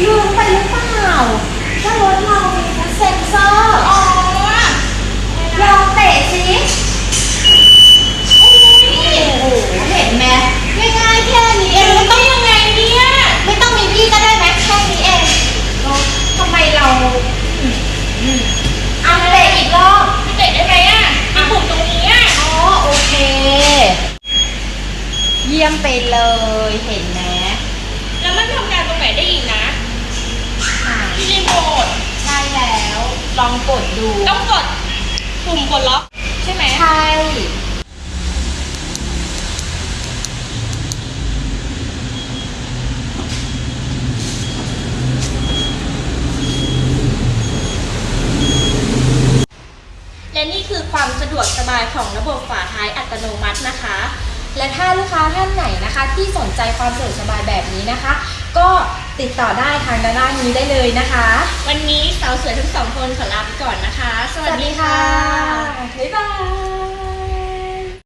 ลืมไปหรือเปล่าว่ารถเรามีฟุตเซนเซอร์อ๋อลองเตะสิโอ้โหเห็นไหมง่ายๆแค่นี้เองมัไม่นต้ต้อองงยังไงเนี่ยไม่ต้องมีพี่ก็ได้ไหมแค่นี้เองเราทำไมเราอืมอืมเอาเตะอีกรอบไม่เตะได้ไหมอะมีปุ่มตรงนี้อะอ๋อโอเค เยี่ยมไปเลยเห็นไหม แล้วมันทำงานตรงไหนได้อีกนะ อ่า ที่รีโมท ใช่แล้ว ลองกดดูต้องกดปุ่มกดล็อกใช่ไหมใช่และนี่คือความสะดวกสบายของระบบฝาท้ายอัตโนมัตินะคะ และถ้าลูกค้าท่านไหนนะคะ ที่สนใจความสะดวกสบายแบบนี้นะคะ ก็ ติดต่อได้ทางด้านล่างนี้ได้เลยนะคะ วันนี้สาวสวยทั้งสองคนขอลาไปก่อนนะคะ สวัสดีค่ะบ๊ายบาย